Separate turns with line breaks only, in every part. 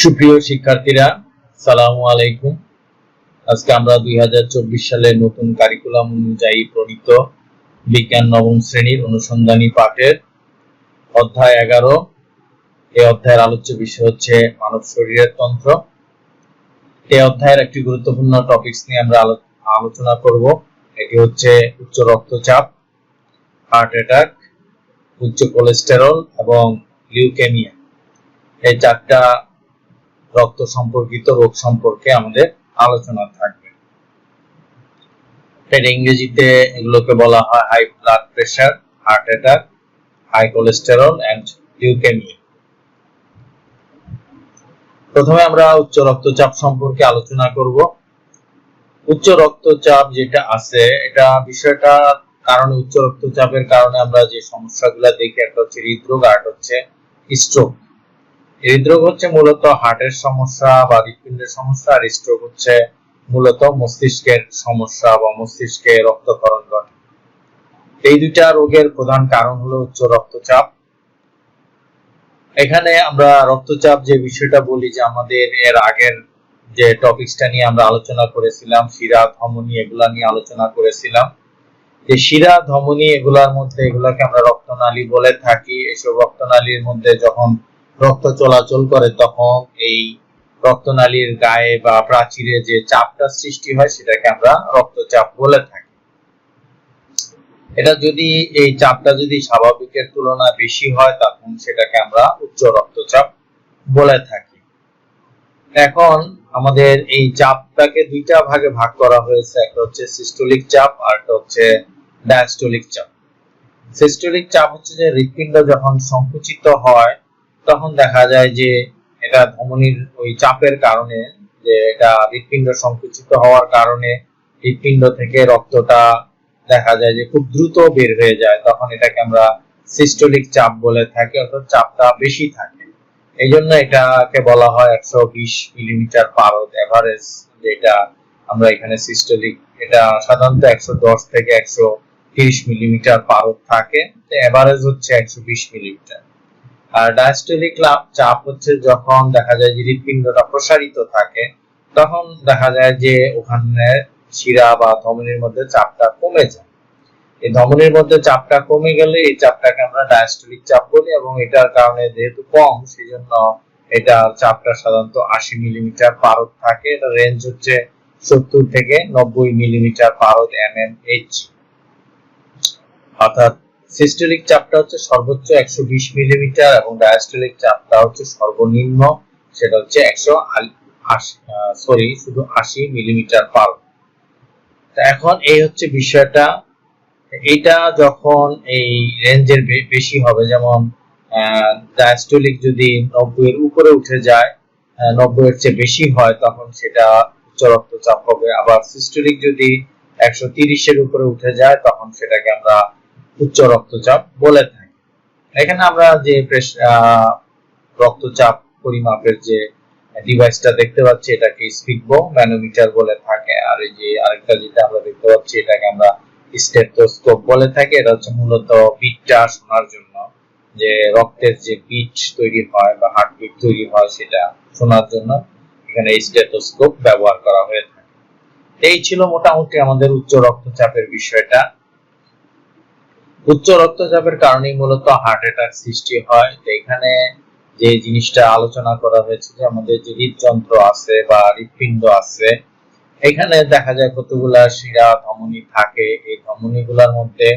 সুপ্রিয় শিক্ষার্থীরা, সালাম আলাইকুম। আজকে আমরা দুই সালের নতুন কারিকুলাম অনুযায়ী প্রণীত বিজ্ঞান নবম শ্রেণির অনুসন্ধানী পাঠের অধ্যায় এগারো। এই অধ্যায়ের আলোচ্য বিষয় হচ্ছে মানব শরীরের তন্ত্র। এই অধ্যায়ের একটি গুরুত্বপূর্ণ টপিকস নিয়ে আমরা আলোচনা করব। এটি হচ্ছে উচ্চ রক্তচাপ হার্ট অ্যাটাক উচ্চ কোলেস্টেরল এবং লিউকেমিয়া এই চারটা রক্ত সম্পর্কিত রোগ সম্পর্কে আমাদের আলোচনা থাকবে। ইংরেজিতে এগুলোকে বলা হয় high blood pressure heart attack high cholesterol and leukaemia প্রথমে আমরা উচ্চ রক্তচাপ সম্পর্কে আলোচনা করব। উচ্চ রক্তচাপ যেটা আছে, এটা বিষয়টা কারণে উচ্চ রক্তচাপের কারণে আমরা যে সমস্যাগুলো দেখি, একটা হচ্ছে হৃদরোগ আর হচ্ছে স্ট্রোক হৃদরোগ হচ্ছে মূলত হার্টের সমস্যা বা হৃৎপিণ্ডের সমস্যা, আর স্ট্রোক হচ্ছে মূলত মস্তিষ্কের সমস্যা বা মস্তিষ্কে রক্তক্ষরণ ঘটে। এই দুইটা রোগের প্রধান কারণ হলো উচ্চ রক্তচাপ। এখানে আমরা রক্তচাপ যে বিষয়টা বলি যে আমাদের এর আগের যে টপিকসটা নিয়ে আমরা আলোচনা করেছিলাম, শিরা, ধমনী এগুলা নিয়ে আলোচনা করেছিলাম। যে শিরা, ধমনী এগুলার মধ্যে এগুলাকে আমরা রক্তনালী বলে থাকি। এসব রক্তনালীর মধ্যে যখন রক্ত চলাচল করে, তখন এই রক্তনালীর গায়ে বা প্রাচীরে যে চাপটা সৃষ্টি হয়, সেটাকে আমরা রক্তচাপ বলে থাকি। এটা যদি, এই চাপটা যদি স্বাভাবিকের তুলনায় বেশি হয়, তখন সেটাকে আমরা উচ্চ রক্তচাপ বলে থাকি। এখন আমাদের এই চাপটাকে দুইটা ভাগে ভাগ করা হয়েছে, একটা হচ্ছে সিস্টোলিক চাপ আর একটা হচ্ছে ডায়াস্টোলিক চাপ। সিস্টোলিক চাপ হচ্ছে যে হৃৎপিণ্ড যখন সংকুচিত হয় তখন দেখা যায় যে এটা ধমনির ওই চাপের কারণে, যে এটা হৃৎপিণ্ড সংকুচিত হওয়ার কারণে হৃৎপিণ্ড থেকে রক্তটা দেখা যায় যে খুব দ্রুত বের হয়ে যায়। তখন এটাকে আমরা সিস্টোলিক চাপ বলে থাকি, অর্থাৎ চাপটা বেশি থাকে। এই জন্য এটাকে বলা হয় একশো বিশ মিলিমিটার পারদ এভারেজ যেটা আমরা এখানে সিস্টোলিক এটা সাধারণত একশো দশ থেকে একশো তিরিশ মিলিমিটার পারদ থাকে। এভারেজ হচ্ছে একশো বিশ মিলিমিটার। আর ডায়াস্টোলিক চাপ হচ্ছে যখন দেখা যায় যে হৃৎপিণ্ডটা প্রসারিত থাকে, তখন দেখা যায় যে ওখানে শিরা বা ধমনির মধ্যে চাপটা কমে যায়। এই ধমনির মধ্যে চাপটা কমে গেলে এই চাপটাকে আমরা ডায়াস্টোলিক চাপ বলি এবং এটার কারণে যেহেতু কম সেই জন্য এটা চাপটা সাধারণত আশি মিলিমিটার পারদ থাকে। এটা রেঞ্জ হচ্ছে সত্তর থেকে নব্বই মিলিমিটার পারদ এম এম এইচ অর্থাৎ সিস্টোলিক চাপটা হচ্ছে সর্বোচ্চ একশো বিশ মিলিমিটার এবং ডায়াস্টোলিক চাপটা হচ্ছে সর্বনিম্ন, সেটা হচ্ছে একশো সরি শুধু আশি মিলিমিটার পার। এখন এই হচ্ছে বিষয়টা। এটা যখন এই রেঞ্জের বেশি হবে, যেমন ডায়াস্টোলিক যদি নব্বই এর উপরে উঠে যায় নব্বই এর চেয়ে বেশি হয়, তখন সেটা উচ্চ রক্তচাপ হবে। আবার সিস্টোলিক যদি একশো তিরিশের উপরে উঠে যায়, তখন সেটাকে আমরা উচ্চ রক্তচাপ বলে থাকি। এখানে আমরা যে রক্তচাপ পরিমাপের যে ডিভাইসটা দেখতে পাচ্ছি, এটাকে স্পিকবো ম্যানোমিটার বলে থাকে। আর এই যে আরেকটা যেটা আমরা দেখতে পাচ্ছি, এটাকে আমরা স্টেথোস্কোপ বলে থাকি। এটা হচ্ছে মূলত বিটটা শোনার জন্য। যে রক্তের যে বিট তৈরি হয় বা হার্টবিট তৈরি হয়, সেটা শোনার জন্য এখানে স্টেথোস্কোপ ব্যবহার করা হয়ে থাকে। এই ছিল মোটামুটি আমাদের উচ্চ রক্তচাপের বিষয়টা। উচ্চ রক্তচাপের কারণেই মূলত হার্ট অ্যাটাক সৃষ্টি হয়। তো এখানে যে জিনিসটা আলোচনা করা হয়েছে যে আমাদের যে হৃদযন্ত্র আছে বা হৃৎপিণ্ড আছে, এখানে দেখা যায় কতগুলা শিরা, ধমনী থাকে। এই ধমনী গুলার মধ্যে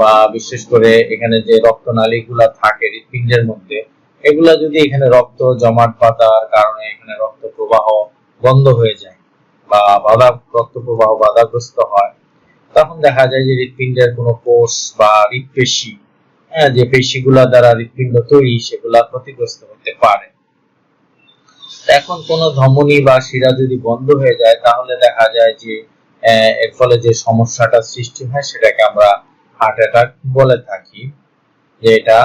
বা বিশেষ করে এখানে যে রক্তনালী গুলা থাকে হৃৎপিণ্ডের মধ্যে, এগুলা যদি এখানে রক্ত জমাট পাতার কারণে এখানে রক্ত প্রবাহ বন্ধ হয়ে যায় বা বাধা, রক্ত প্রবাহ বাধাগ্রস্ত হয় তখন দেখা যায় যে হৃৎপিণ্ডের কোনো কোষ বা হৃৎপেশি হ্যাঁ যে পেশিগুলা দ্বারা হৃৎপিণ্ড তৈরি, সেগুলা ক্ষতিগ্রস্ত হতে পারে। এখন কোন ধমনী বা শিরা যদি বন্ধ হয়ে যায়, তাহলে দেখা যায় যে এর ফলে যে সমস্যাটা সৃষ্টি হয়, সেটাকে আমরা হার্ট অ্যাটাক বলে থাকি, যে এটা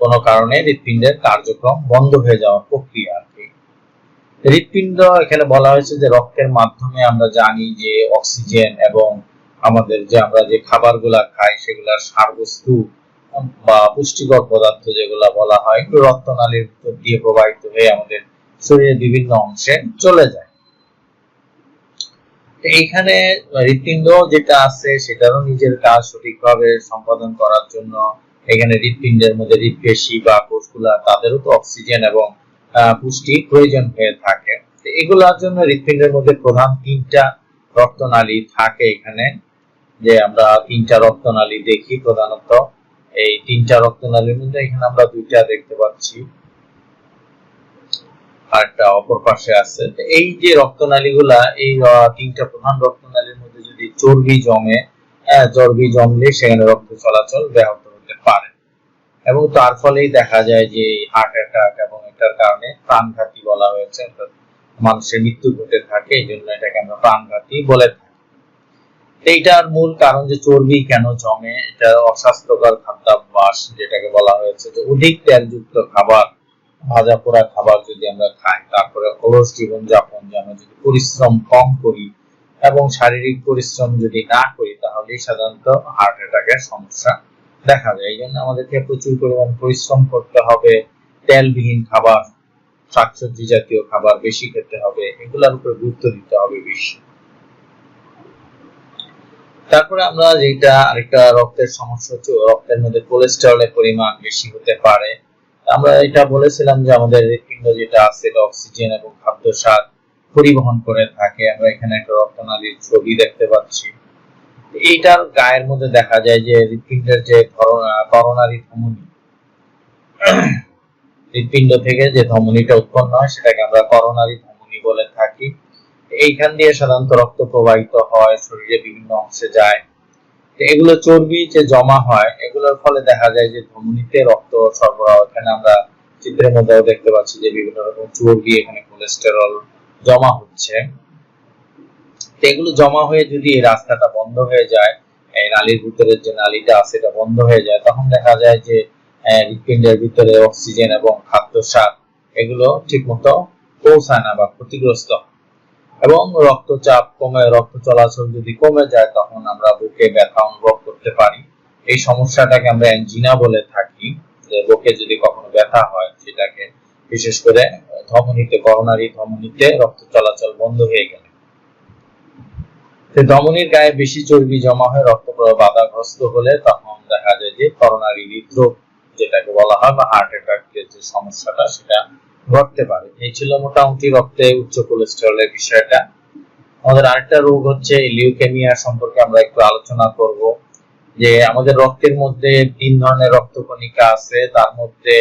কোনো কারণে হৃৎপিণ্ডের কার্যক্রম বন্ধ হয়ে যাওয়ার প্রক্রিয়া। হৃৎপিণ্ড, এখানে বলা হয়েছে যে রক্তের মাধ্যমে আমরা জানি যে অক্সিজেন এবং আমাদের যে আমরা যে খাবারগুলা খাই, সেগুলার সারবস্তু বা পুষ্টিকর পদার্থ যেগুলো বলা হয় এগুলো রক্তনালীর ভিতর দিয়ে প্রবাহিত হয়ে আমাদের শরীরের বিভিন্ন অংশে চলে যায়। এইখানে হৃৎপিণ্ড যেটা আছে, সেটারও নিজের কাজ সঠিকভাবে সম্পাদন করার জন্য, এখানে হৃৎপিণ্ডের মধ্যে হৃৎপেশি বা কোষগুলা, তাদেরও তো অক্সিজেন এবং পুষ্টির প্রয়োজন হয়ে থাকে। এগুলোর জন্য হৃৎপিণ্ডের মধ্যে প্রধান তিনটা রক্তনালী থাকে এখানে। যে আমরা তিনটা রক্তনালী দেখি প্রধানত। এই তিনটা রক্তনালীর মধ্যে এখানে আমরা দুইটা দেখতে পাচ্ছি। আরেকটা অপর পাশে আছে। এই যে রক্তনালীগুলা, এই তিনটা প্রধান রক্তনালীর মধ্যে যদি চর্বি জমে চর্বি জমলে সেখানে রক্ত চলাচল ব্যাহত এবং তার ফলেই দেখা যায় যে হার্ট অ্যাটাক এবং এটার কারণে প্রাণঘাতী বলা হয়েছে মানুষের মৃত্যু ঘটে থাকে, এই জন্য এটাকে আমরা প্রাণঘাতী বলে থাকি। এইটার মূল কারণ যে চর্বি কেন জমে, এটা অস্বাস্থ্যকর খাদ্যাভ্যাস যেটাকে বলা হয়েছে যে অধিক তেলযুক্ত খাবার, ভাজা পোড়া খাবার যদি আমরা খাই, তারপরে অলস জীবন যাপন যে আমরা যদি পরিশ্রম কম করি এবং শারীরিক পরিশ্রম যদি না করি তাহলে সাধারণত হার্ট অ্যাটাকের সমস্যা দেখা যায়। এই জন্য আমাদেরকে প্রচুর পরিমাণ পরিশ্রম করতে হবে। তেলবিহীন খাবার, শাকসবজি জাতীয় খাবার বেশি খেতে হবে। এগুলোর উপর গুরুত্ব দিতে হবে বেশি। তারপরে আমরা যেটা আরেকটা রক্তের সমস্যা হচ্ছে রক্তের মধ্যে কোলেস্টেরলের পরিমাণ বেশি হতে পারে। আমরা এটা বলেছিলাম যে আমাদের হৃৎপিণ্ড যেটা আছে, এটা অক্সিজেন এবং খাদ্য সার পরিবহন করে থাকে। আমরা এখানে একটা রক্তনালীর ছবি দেখতে পাচ্ছি। এইটার গায়ের মধ্যে দেখা যায় যে হৃৎপিণ্ডের যে করোনারি ধমনী হৃৎপিণ্ড। থেকে যে ধমনীটা উৎপন্ন হয়, সেটাকে আমরা করোনারি ধমনী বলে থাকি। এইখান দিয়ে সাধারণত রক্ত প্রবাহিত হয়, শরীরে বিভিন্ন অংশে যায়। এগুলো চর্বি যে জমা হয়, এগুলোর ফলে দেখা যায় যে ধমনীতে রক্ত সরবরাহ। এখানে আমরা চিত্রের মধ্যেও দেখতে পাচ্ছি যে বিভিন্ন রকম চর্বি, এখানে কোলেস্টেরল জমা হচ্ছে। এগুলো জমা হয়ে যদি এই রাস্তাটা বন্ধ হয়ে যায়, এই নালীর ভিতরের যে নালীটা আছে এটা বন্ধ হয়ে যায়, তখন দেখা যায় যে হৃৎপিণ্ডের ভিতরে অক্সিজেন এবং খাদ্য সার এগুলো ঠিকমতো পৌঁছায় না বা ক্ষতিগ্রস্ত এবং রক্তচাপ কমে, রক্ত চলাচল যদি কমে যায়, তখন আমরা বুকে ব্যথা অনুভব করতে পারি। এই সমস্যাটাকে আমরা অ্যাঞ্জিনা বলে থাকি, যে বুকে যদি কখনো ব্যথা হয়, সেটাকে বিশেষ করে ধমনীতে করোনারি ধমনীতে রক্ত চলাচল বন্ধ হয়ে গেলে। ধমনীর গায়ে বেশি চর্বি জমা হয়ে রক্ত প্রবাহ বাধাগ্রস্ত হলে তখন দেখা যায় যে করোনারি হৃদরোগ যেটাকে বলা হয়, বা হার্ট অ্যাটাকের যে সমস্যাটা, সেটা ঘটতে পারে। এই ছিল মোটামুটি রক্তে উচ্চ কোলেস্টেরলের বিষয়টা। আমাদের আরেকটা রোগ হচ্ছে লিউকেমিয়া সম্পর্কে আমরা একটু আলোচনা করব। যে আমাদের রক্তের মধ্যে তিন ধরনের রক্তকণিকা আছে। তার মধ্যে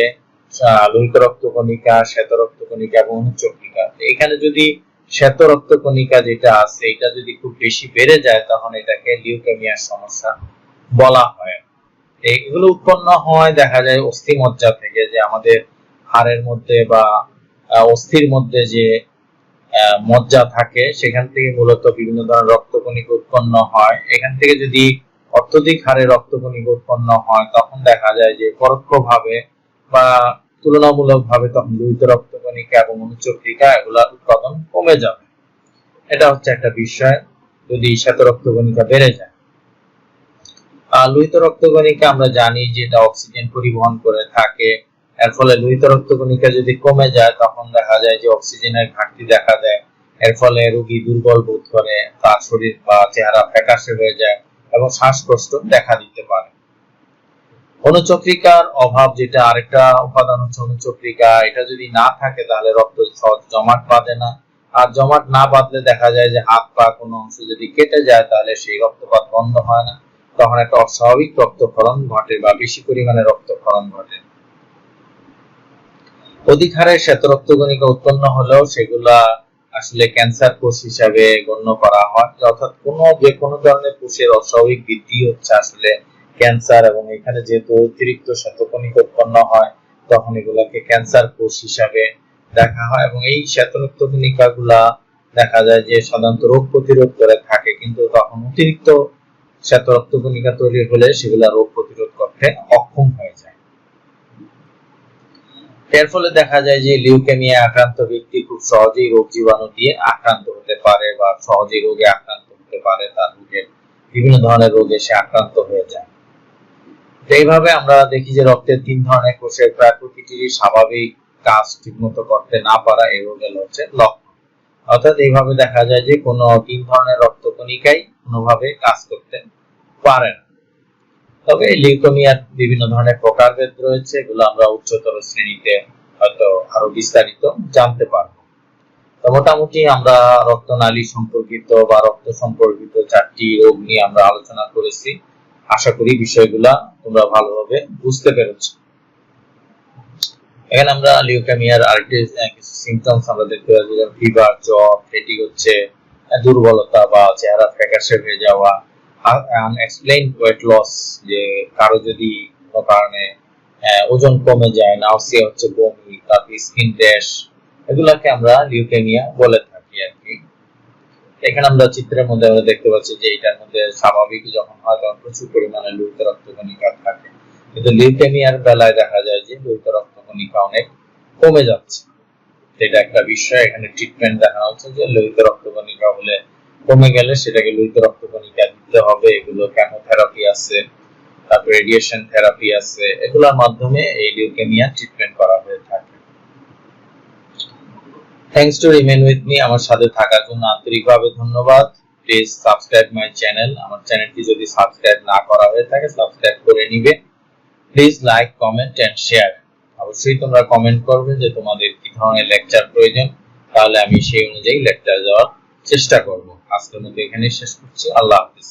লোহিত রক্তকণিকা, শ্বেত রক্তকণিকা এবং অনুচক্রিকা এখানে যদি শ্বেত রক্তকণিকা যেটা আছে, এটা যদি খুব বেশি বেড়ে যায়, তখন এটাকে লিউকেমিয়ার সমস্যা বলা হয়। এগুলো উৎপন্ন হয়, দেখা যায় অস্থি মজ্জা থেকে যে আমাদের হাড়ের মধ্যে বা অস্থির মধ্যে যে মজ্জা থাকে, সেখান থেকে মূলত বিভিন্ন ধরনের রক্তকণিকা উৎপন্ন হয়। এখান থেকে যদি অত্যধিক হারে রক্তকণিকা উৎপন্ন হয়, তখন দেখা যায় যে পরোক্ষভাবে বা তুলনামূলকভাবে তখন লোহিত রক্তকণিকা এবং অনুচক্রিকা এগুলার উৎপাদন কমে যাবে। এটা হচ্ছে একটা বিষয়, যদি শ্বেত রক্তকণিকা বেড়ে যায়। আর লোহিত রক্তকণিকা আমরা জানি যে এটা অক্সিজেন পরিবহন করে থাকে। এর ফলে লোহিত রক্তকণিকা যদি কমে যায়, তখন দেখা যায় যে অক্সিজেনের ঘাটতি দেখা দেয়। এর ফলে রোগী দুর্বল বোধ করে তার শরীর বা চেহারা ফ্যাকাশে হয়ে যায় এবং শ্বাসকষ্ট দেখা দিতে পারে। অনুচক্রিকার অভাব যেটা আরেকটা উপাদান হচ্ছে অনুচক্রিকা এটা যদি না থাকে তাহলে রক্ত জমাট বাঁধে না। আর জমাট না বাঁধলে দেখা যায় যে হাত পা কোনো অংশ যদি কেটে যায় তাহলে সেই রক্তপাত বন্ধ হয় না। তখন একটা অস্বাভাবিক রক্তক্ষরণ ঘটে বা বেশি পরিমাণে রক্তক্ষরণ ঘটে। অধিক হারে শ্বেত রক্তকণিকা উৎপন্ন হলেও সেগুলা আসলে ক্যান্সার কোষ হিসাবে গণ্য করা হয়। অর্থাৎ কোনো যে কোনো ধরনের কোষের অস্বাভাবিক বৃদ্ধি হচ্ছে আসলে ক্যান্সার এবং এখানে যেহেতু অতিরিক্ত শ্বেতকণিকা উৎপন্ন হয়, তখন এগুলাকে ক্যান্সার কোষ হিসাবে দেখা হয় এবং এই শ্বেতরক্তকণিকা গুলা দেখা যায় যে সাধারণত রোগ প্রতিরোধ করে থাকে, কিন্তু তখন অতিরিক্ত শ্বেত রক্তকণিকা তৈরি হলে সেগুলা রোগ প্রতিরোধ করতে অক্ষম হয়ে যায়। এর ফলে দেখা যায় যে লিউকেমিয়া আক্রান্ত ব্যক্তি খুব সহজেই রোগ জীবাণু দিয়ে আক্রান্ত হতে পারে বা সহজেই রোগে আক্রান্ত হতে পারে, তার রোগের বিভিন্ন ধরনের রোগে সে আক্রান্ত হয়ে যায়। এইভাবে আমরা দেখি যে রক্তের তিন ধরনের কোষের প্রায় প্রতিটিরই স্বাভাবিক কাজ ঠিকমতো করতে না পারা এই রোগের হচ্ছে লক্ষণ। অর্থাৎ এইভাবে দেখা যায় যে কোনো তিন ধরনের রক্তকণিকাই কোনোভাবে কাজ করতে পারে না। তবে লিউকোমিয়ার বিভিন্ন ধরনের প্রকারভেদ রয়েছে, এগুলো আমরা উচ্চতর শ্রেণীতে হয়তো আরও বিস্তারিত জানতে পারব। তো মোটামুটি আমরা রক্তনালী সম্পর্কিত বা রক্ত সম্পর্কিত চারটি রোগ নিয়ে আমরা আলোচনা করেছি। আশা করি বিষয়গুলা তোমরা ভালোভাবে বুঝতে পেরেছ। এখানে আমরা লিউকেমিয়ার আরেকটি কিছু সিমটমস আমরা দেখতে পাচ্ছি, যেমন ফিভার জ্বর এটি হচ্ছে দুর্বলতা বা চেহারা ফ্যাকাশে হয়ে যাওয়া আনএক্সপ্লেইন ওয়েট লস যে কারও যদি কোনো কারণে ওজন কমে যায় নাউসিয়া হচ্ছে, বমি, তারপর স্কিন র্যাশ এগুলাকে আমরা লিউকেমিয়া বলে থাকি আর কি। এখানে আমরা চিত্রের মধ্যে আমরা দেখতে পাচ্ছি যে এটার মধ্যে স্বাভাবিক যখন হয়, তখন প্রচুর পরিমাণে লোহিত রক্তকণিকা থাকে। কিন্তু লিউকেমিয়ার বেলায় দেখা যায় যে লোহিত রক্তকণিকা অনেক কমে যাচ্ছে। এটা একটা বিষয়। এখানে ট্রিটমেন্ট দেখানো হচ্ছে যে লোহিত রক্তকণিকা হলে কমে গেলে সেটাকে লোহিত রক্তকণিকা দিতে হবে। এগুলো কেমোথেরাপি আছে, তারপর রেডিয়েশন থেরাপি আছে। এগুলোর মাধ্যমে এই লিউকেমিয়া ট্রিটমেন্ট করা হয়ে থাকে। Thanks to remain with me আমার সাথে থাকার জন্য আন্তরিকভাবে ধন্যবাদ। প্লিজ সাবস্ক্রাইব মাই চ্যানেল আমার চ্যানেলটি যদি সাবস্ক্রাইব না করা হয়ে থাকে সাবস্ক্রাইব করে নিবে। Please like comment and share অবশ্যই তোমরা কমেন্ট করবে যে তোমাদের কি ধরনের লেকচার প্রয়োজন। তাহলে আমি সেই অনুযায়ী লেকচার দেওয়ার চেষ্টা করব। আজকের মতো এখানেই শেষ করছি। আল্লাহ হাফিজ।